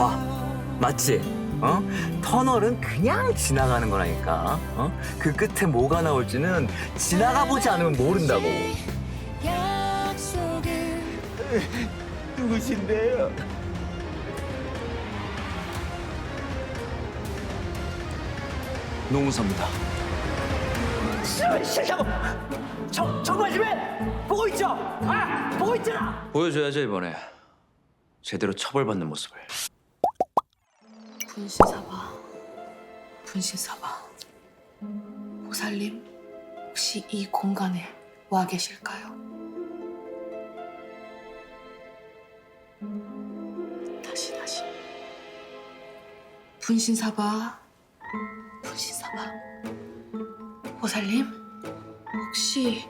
봐. 맞지? 어? 터널은 그냥 지나가는 거라니까. 어? 그 끝에 뭐가 나올지는 지나가 보지 않으면 모른다고. 누구신데요? 노무사입니다. 싫다고! 저, 정말 좀 해! 보고 있죠? 아! 보고 있잖아! 보여줘야죠 이번에 제대로 처벌받는 모습을. 분신 사바, 분신 사바. 보살님, 혹시 이 공간에 와 계실까요? 다시 다시. 분신 사바, 분신 사바. 보살님, 혹시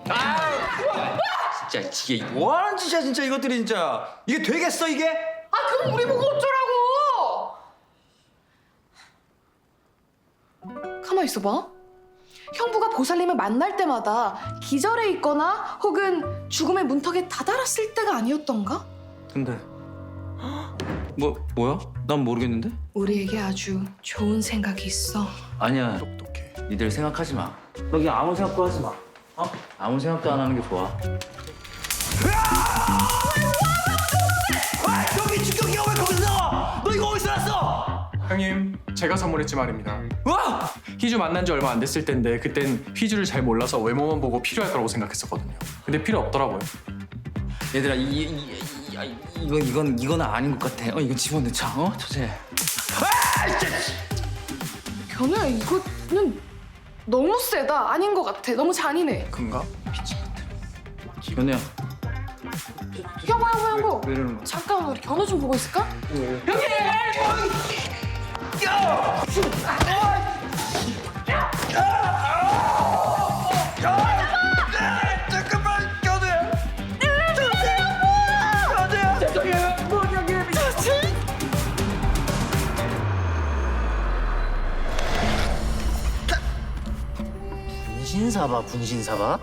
진짜 이게 뭐하는 짓이야 진짜 이것들이 진짜 이게 되겠어 이게? 아 그럼 우리 보고 어쩌라 있어봐. 형부가 보살님을 만날 때마다 기절해 있거나 혹은 죽음의 문턱에 다다랐을 때가 아니었던가? 근데 뭐 뭐야? 난 모르겠는데? 우리에게 아주 좋은 생각이 있어. 아니야. 똑똑해. 니들 생각하지 마. 너 그냥 아무 생각도 하지 마. 어? 아무 생각도 안 하는 게 좋아. 저기 충격이가 왜 거기서 나와? 너 이거 어디서 났어? 형님, 제가 선물했지 말입니다. 와! 휘주 만난 지 얼마 안 됐을 텐데 그땐 휘주를 잘 몰라서 외모만 보고 필요할 거라고 생각했었거든요. 근데 필요 없더라고요. 얘들아 이, 이, 이, 이, 아, 이건 이건 이건 아닌 것 같아. 어 이거 집어넣자. 어 저제. 견우야 이거는 너무 세다. 아닌 것 같아. 너무 잔인해. 그런가? 견우야. 형부 형부 형부. 왜 이러는 거야? 잠깐 우리 견우 좀 보고 있을까? 잠깐만, 견우야! 분신사바 분신사바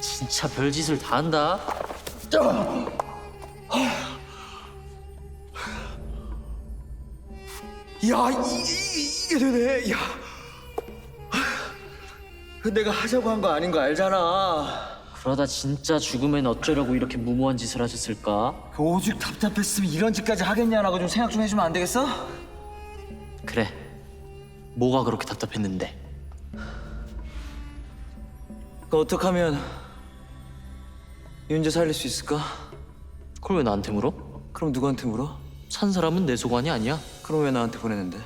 진짜 별짓을 다 한다 야, 이, 이, 이게 되네, 야. 그 내가 하자고 한 거 아닌 거 알잖아. 그러다 진짜 죽으면 어쩌려고 이렇게 무모한 짓을 하셨을까 그 오죽 답답했으면 이런 짓까지 하겠냐라고 좀 생각 좀 해주면 안 되겠어? 그래 뭐가 그렇게 답답했는데 그 어떻게 하면 윤재 살릴 수 있을까? 그걸 왜 나한테 물어? 그럼 누구한테 물어? 산 사람은 내 소관이 아니야 그럼 왜 나한테 보냈는데?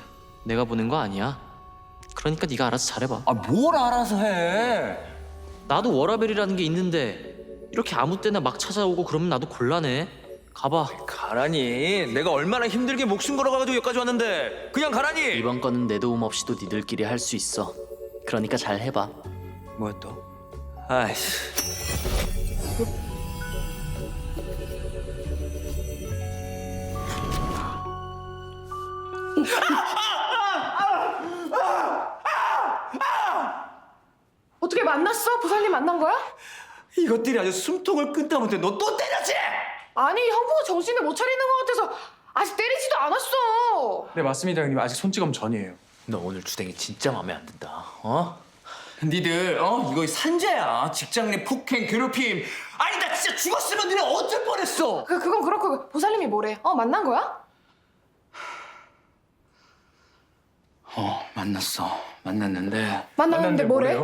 내가 보낸 거 아니야 그러니까 네가 알아서 잘해봐 아, 뭘 알아서 해? 나도 워라벨이라는 게 있는데 이렇게 아무 때나 막 찾아오고 그러면 나도 곤란해 가봐 가라니. 내가 얼마나 힘들게 목숨 걸어가지고 여기까지 왔는데 그냥 가라니. 이번 건은 내 도움 없이도 니들끼리 할 수 있어 그러니까 잘 해봐 뭐야 또? 아이씨. 어떻게 만났어? 보살님 만난 거야? 이것들이 아주 숨통을 끊다 못해 너 또 때렸지? 아니 형부가 정신을 못 차리는 것 같아서 아직 때리지도 않았어. 네 맞습니다, 형님. 아직 손찌검 전이에요. 너 오늘 주댕이 진짜 마음에 안 든다 어? 니들 어 이거 산재야 직장 내 폭행 괴롭힘 아니 나 진짜 죽었으면 니네 어쩔 뻔했어 그 그건 그렇고 보살님이 뭐래? 어 만난 거야? 어 만났어. 만났는데 만났는데 뭐래?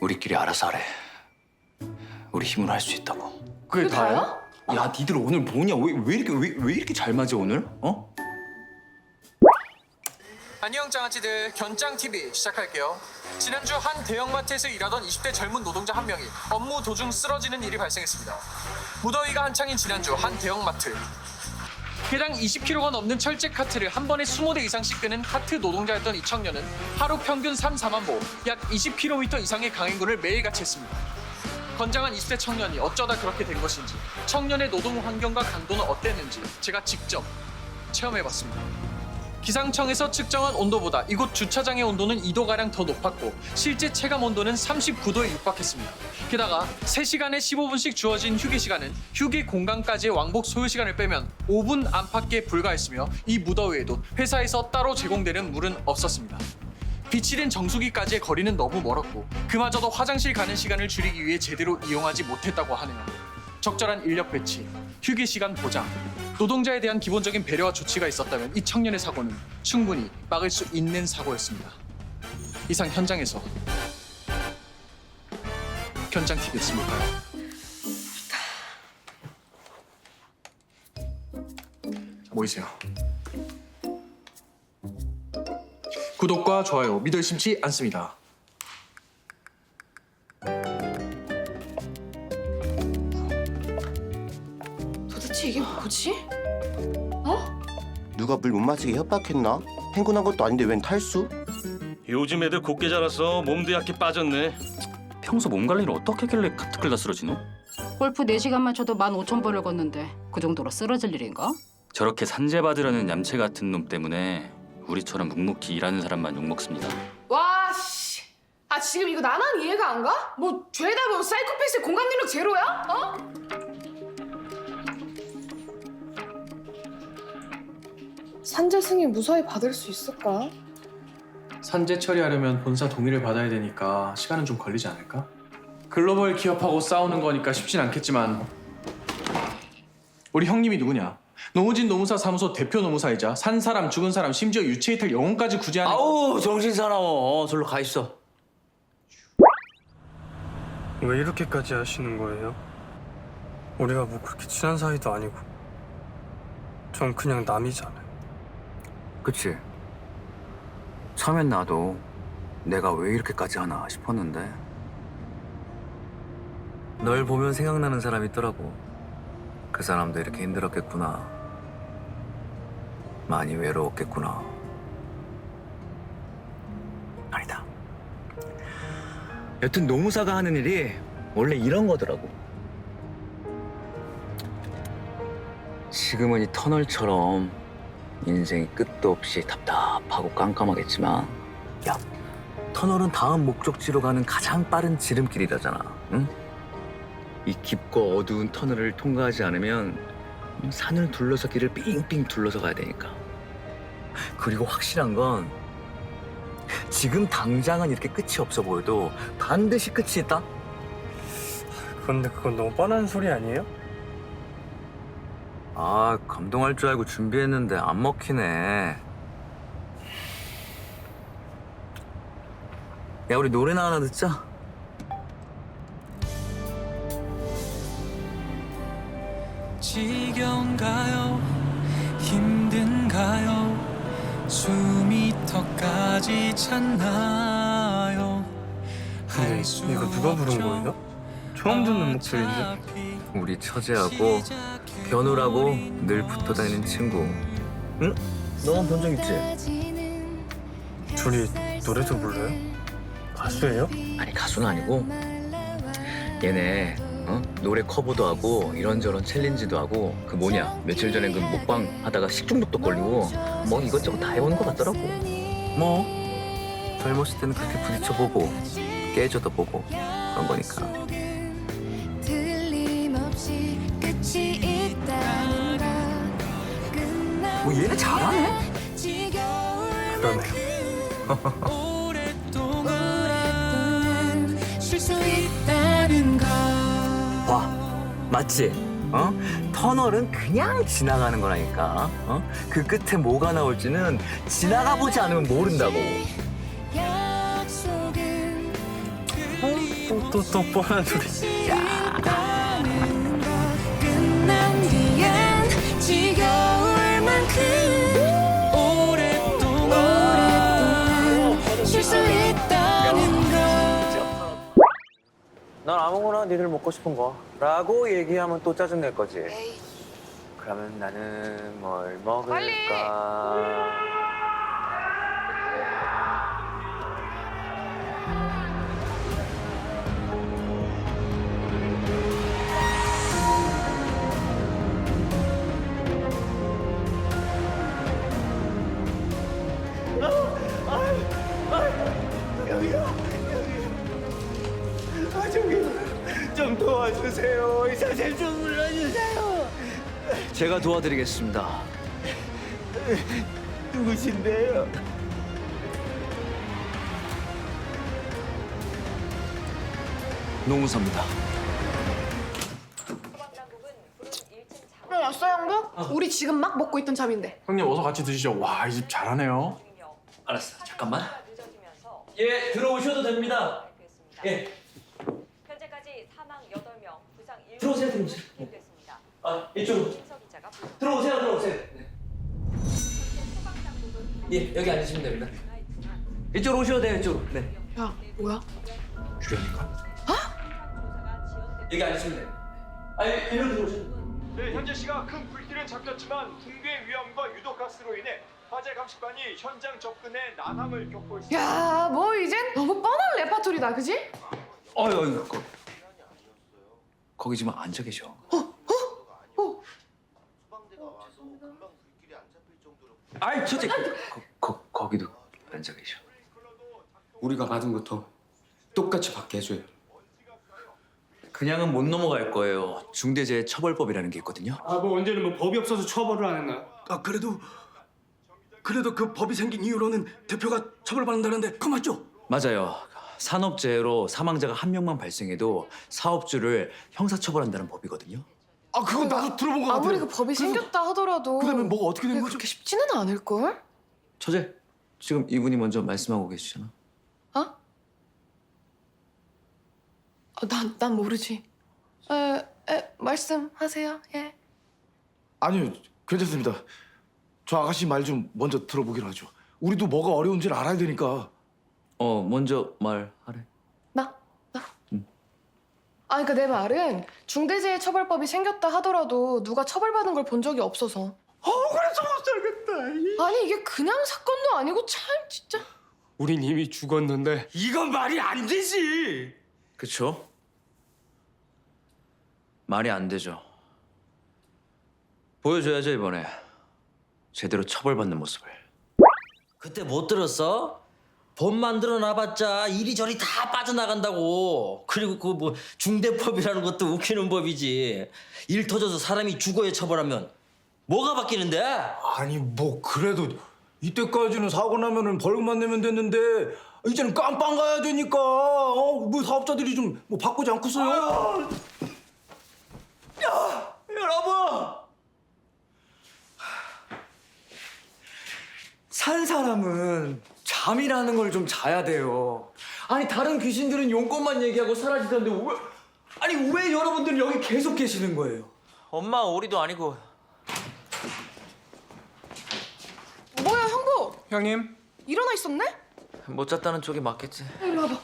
우리끼리 알아서 하래. 우리 힘으로 할 수 있다고. 그게 그게 다야? 야 니들 오늘 뭐냐 왜, 왜 이렇게 왜, 왜 이렇게 잘 맞아 오늘 어? 안녕 장아찌들 견짱 TV 시작할게요. 지난주 한 대형마트에서 일하던 20대 젊은 노동자 한 명이 업무 도중 쓰러지는 일이 발생했습니다. 무더위가 한창인 지난주 한 대형마트. 개당 20kg가 넘는 철제 카트를 한 번에 20대 이상씩 끄는 카트 노동자였던 이 청년은 하루 평균 3, 4만 보, 약 20km 이상의 강행군을 매일같이 했습니다. 건장한 20대 청년이 어쩌다 그렇게 된 것인지, 청년의 노동 환경과 강도는 어땠는지 제가 직접 체험해봤습니다. 기상청에서 측정한 온도보다 이곳 주차장의 온도는 2도가량 더 높았고 실제 체감 온도는 39도에 육박했습니다. 게다가 3시간에 15분씩 주어진 휴게 시간은 휴게 공간까지의 왕복 소요 시간을 빼면 5분 안팎에 불과했으며 이 무더위에도 회사에서 따로 제공되는 물은 없었습니다. 빛이 된 정수기까지의 거리는 너무 멀었고 그마저도 화장실 가는 시간을 줄이기 위해 제대로 이용하지 못했다고 하네요. 적절한 인력 배치, 휴게 시간 보장, 노동자에 대한 기본적인 배려와 조치가 있었다면 이 청년의 사고는 충분히 막을 수 있는 사고였습니다. 이상 현장에서 현장 TV였습니까요? 모이세요. 구독과 좋아요 믿을 심치 않습니다. 도대체 이게 뭐지? 어? 누가 물 못 마시게 협박했나? 행군한 것도 아닌데 웬 탈수? 요즘 애들 곱게 자라서 몸도 약해 빠졌네. 평소 몸 관리를 어떻게 하길래 가뜩글다 쓰러지노? 골프 4시간만 쳐도 15,000번을 걷는데 그 정도로 쓰러질 일인가? 저렇게 산재받으려는 얌체 같은 놈 때문에 우리처럼 묵묵히 일하는 사람만 욕먹습니다. 와 씨. 아 지금 이거 나만 이해가 안 가? 뭐 죄다 뭐 사이코패스 공감 능력 제로야? 어? 산재 승인 무사히 받을 수 있을까? 산재 처리하려면 본사 동의를 받아야 되니까 시간은 좀 걸리지 않을까? 글로벌 기업하고 싸우는 거니까 쉽진 않겠지만 우리 형님이 누구냐? 노무진 노무사 사무소 대표 노무사이자 산 사람 죽은 사람 심지어 유체 이탈 영혼까지 구제하는 아우 정신 사나워. 절로 가 있어. 왜 이렇게까지 하시는 거예요? 우리가 뭐 그렇게 친한 사이도 아니고 전 그냥 남이잖아요 그치? 처음엔 나도 내가 왜 이렇게까지 하나 싶었는데 널 보면 생각나는 사람이 있더라고. 그 사람도 이렇게 힘들었겠구나. 많이 외로웠겠구나. 아니다. 여튼 노무사가 하는 일이 원래 이런 거더라고. 지금은 이 터널처럼 인생이 끝도 없이 답답하고 깜깜하겠지만 야 터널은 다음 목적지로 가는 가장 빠른 지름길이라잖아 응? 이 깊고 어두운 터널을 통과하지 않으면 산을 둘러서 길을 삥삥 둘러서 가야 되니까 그리고 확실한 건 지금 당장은 이렇게 끝이 없어 보여도 반드시 끝이 있다 근데 그건 너무 뻔한 소리 아니에요? 아 감동할 줄 알고 준비했는데 안 먹히네 야 우리 노래나 하나 듣자 지겨운가요? 힘든가요? 숨이 턱까지 찼나요? 근데 이거 누가 부른 거예요? 처음 듣는 목소리인데 우리 처제하고 견우라고 늘 붙어 다니는 친구 응? 너만 본 적 있지? 둘이 노래도 불러요? 가수예요? 아니 가수는 아니고 얘네 어? 노래 커버도 하고 이런저런 챌린지도 하고 그 뭐냐 며칠 전에 그 먹방 하다가 식중독도 걸리고 뭐 이것저것 다 해오는 것 같더라고 뭐 젊었을 때는 그렇게 부딪혀보고 깨져도 보고 그런 거니까 뭐 얘네 잘하네 걸와 맞지? 어? 터널은 그냥 지나가는 거라니까 어? 그 끝에 뭐가 나올지는 지나가 보지 않으면 모른다고 또 또 또 뻔한 소리 끝난 뒤엔 지겨울 난 아무거나 니들 먹고 싶은 거 라고 얘기하면 또 짜증낼 거지. 그러면 나는 뭘 먹을까? 좀 도와주세요. 의사 좀 불러주세요. 제가 도와드리겠습니다. 누구신데요? 노무사입니다. 어, 왔어 형부? 우리 지금 막 먹고 있던 잠인데. 형님 어서 같이 드시죠. 와 이 집 잘하네요. 알았어. 잠깐만. 예, 들어오셔도 됩니다. 예. 현재까지 사망 8명, 부상 1명 들어오세요, 들어오세요. 됐습니다. 아, 이쪽으로. 들어오세요, 들어오세요. 네. 예, 여기 앉으시면 됩니다. 이쪽으로 오셔도 돼요, 이쪽으로. 네. 야 뭐야? 주련이가? 여기 앉으시면 돼요. 아, 일로 들어오셔도 돼요. 네, 현재 시각 큰 불길은 잡혔지만 붕괴 위험과 유독 가스로 인해 화재 감식반이 현장 접근에 난항을 겪고 있습니다. 야 뭐 이젠 너무 뻔한 레파토리다 그지? 어이, 어이, 거, 거기 지금 앉아 계셔. 아이 저기 거, 거, 거기도 앉아 계셔. 우리가 받은 것도 똑같이 받게 해줘요. 그냥은 못 넘어갈 거예요. 중대재해처벌법이라는 게 있거든요. 아 뭐 언제는 뭐 법이 없어서 처벌을 안 했나? 아 그래도 그래도 그 법이 생긴 이후로는 대표가 처벌받는다는데 그거 맞죠? 맞아요. 산업재해로 사망자가 한 명만 발생해도 사업주를 형사처벌한다는 법이거든요. 아 그거 나도 들어본 것 같아요. 아무리 그 법이 생겼다 하더라도 그다음에 뭐가 어떻게 된 그게 거죠? 그렇게 쉽지는 않을 걸? 처제, 지금 이분이 먼저 말씀하고 계시잖아. 어? 난, 난 모르지. 에, 에, 말씀하세요. 예. 아니요 괜찮습니다. 저 아가씨 말 좀 먼저 들어보기로 하죠. 우리도 뭐가 어려운지를 알아야 되니까. 어, 먼저 말하래. 나? 나? 아, 그러니까 내 말은 중대재해처벌법이 생겼다 하더라도 누가 처벌받은 걸 본 적이 없어서. 어 그래서 못 살겠다. 아니 이게 그냥 사건도 아니고 참 진짜. 우린 이미 죽었는데 이건 말이 안 되지. 그쵸? 말이 안 되죠. 보여줘야죠, 이번에. 제대로 처벌받는 모습을. 그때 못 들었어? 법 만들어 놔봤자 이리저리 다 빠져나간다고. 그리고 그 뭐 중대법이라는 것도 웃기는 법이지. 일 터져서 사람이 죽어야 처벌하면 뭐가 바뀌는데? 아니 뭐 그래도 이때까지는 사고 나면은 벌금만 내면 됐는데 이제는 깜빵 가야 되니까 어 뭐 사업자들이 좀 뭐 바꾸지 않겠어요? 야 여러분 산 사람은 잠이라는 걸 좀 자야 돼요. 아니 다른 귀신들은 용건만 얘기하고 사라지던데 왜 아니 왜 여러분들은 여기 계속 계시는 거예요? 엄마 오리도 아니고 뭐야 형부? 형님 일어나 있었네? 못 잤다는 쪽이 맞겠지. 이리 와봐.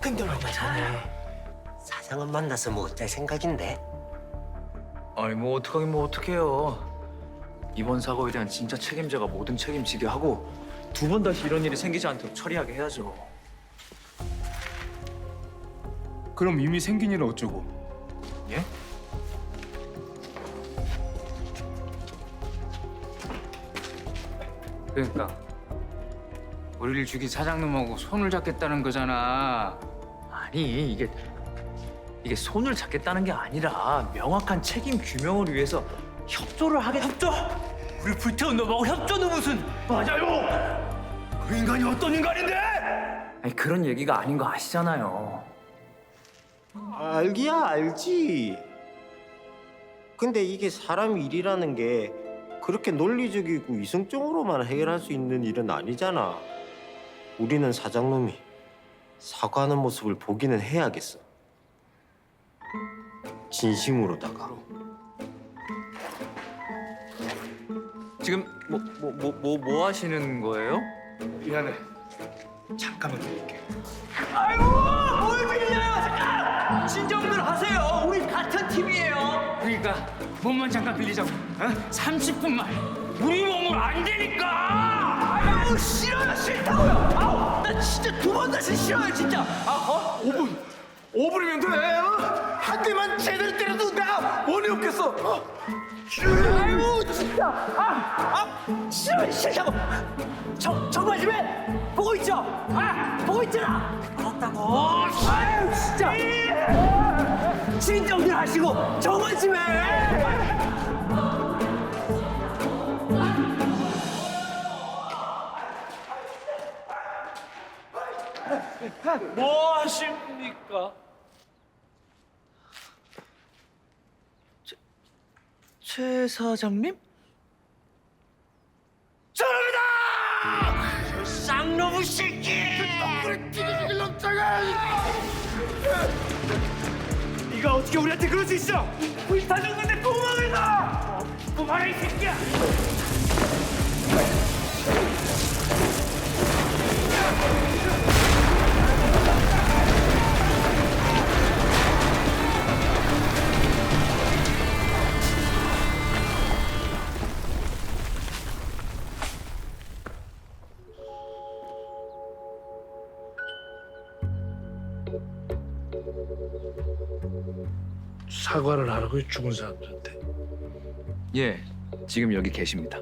근데 얼마 전에 사장을 만나서 뭐 어쩔 생각인데? 아니, 뭐, 어떡하긴 뭐, 어떡해요. 이번 사고에 대한 진짜 책임자가 모든 책임지게 하고 두 번 다시 이런 일이 생기지 않도록 처리하게 해야죠. 그럼 이미 생긴 일은 어쩌고? 예? 그러니까 우리를 죽인 사장님하고 손을 잡겠다는 거잖아. 아니, 이게 이게 손을 잡겠다는 게 아니라 명확한 책임 규명을 위해서 협조를 하게 협조? 우리 불태운 놈하고 협조는 무슨? 맞아요. 그 인간이 어떤 인간인데? 아니 그런 얘기가 아닌 거 아시잖아요. 알기야 알지. 근데 이게 사람 일이라는 게 그렇게 논리적이고 이성적으로만 해결할 수 있는 일은 아니잖아. 우리는 사장놈이 사과하는 모습을 보기는 해야겠어. 진심으로다가. 지금 뭐 뭐 뭐뭐뭐 하시는 거예요? 미안해. 잠깐만 드릴게. 진정들 하세요. 우리 같은 팀이에요. 그러니까 몸만 잠깐 빌리자고. 어? 30분만. 우리 몸은 안 되니까. 아유 싫어요 싫다고요. 아우 나 진짜 두 번 다시 싫어요 진짜. 아 어? 5분. 오버리면 돼. 어? 한 대만 제대로 때려도 내가 원이 없겠어. 어? 아이고 진짜. 아, 아, 싫어 싫다고. 정 정말 좀 해. 보고 있죠. 아, 보고 있잖아. 알았다고. 아유 진짜. 진정 좀 하시고 정말 좀 해. 뭐 하십니까? 최 사장님? 저놈이다! 쌍놈의 새끼! 그! 네가 어떻게 우리한테 그럴 수 있어? 불타 죽는데 구멍을 놔! 그만해 이 새끼야! 사과를 하라고 죽은 사람들한테. 예, 지금 여기 계십니다.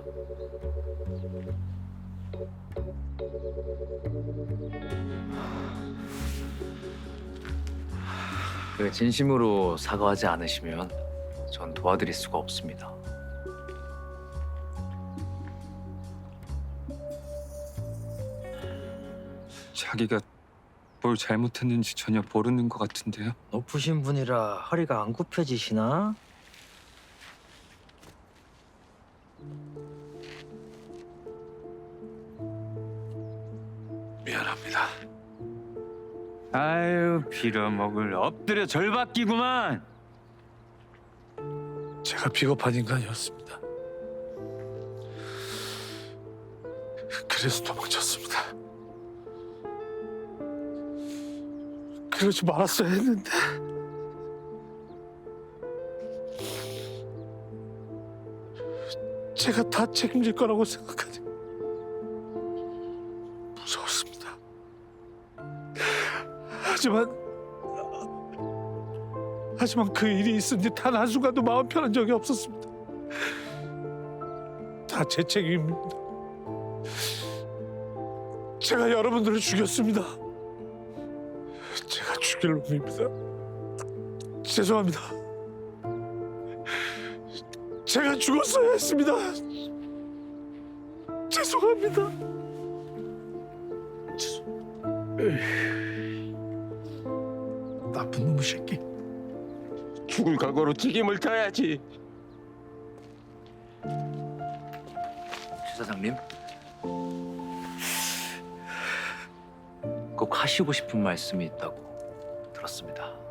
그 진심으로 사과하지 않으시면 전 도와드릴 수가 없습니다. 자기가 뭘 잘못했는지 전혀 모르는 것 같은데요. 높으신 분이라 허리가 안 굽혀지시나? 미안합니다. 아유 빌어먹을 엎드려 절박기구만. 제가 비겁한 인간이었습니다. 그래서 도망쳤습니다. 그러지 말았어야 했는데. 제가 다 책임질 거라고 생각하니 무서웠습니다. 하지만 하지만 그 일이 있은 뒤 단 한순간도 마음 편한 적이 없었습니다. 다 제 책임입니다. 제가 여러분들을 죽였습니다. 죽일 놈입니다. 죄송합니다. 제가 죽었어야 했습니다. 죄송합니다. 나쁜 놈의 새끼. 죽을 각오로 책임을 져야지. 최 사장님, 꼭 하시고 싶은 말씀이 있다고 들었습니다.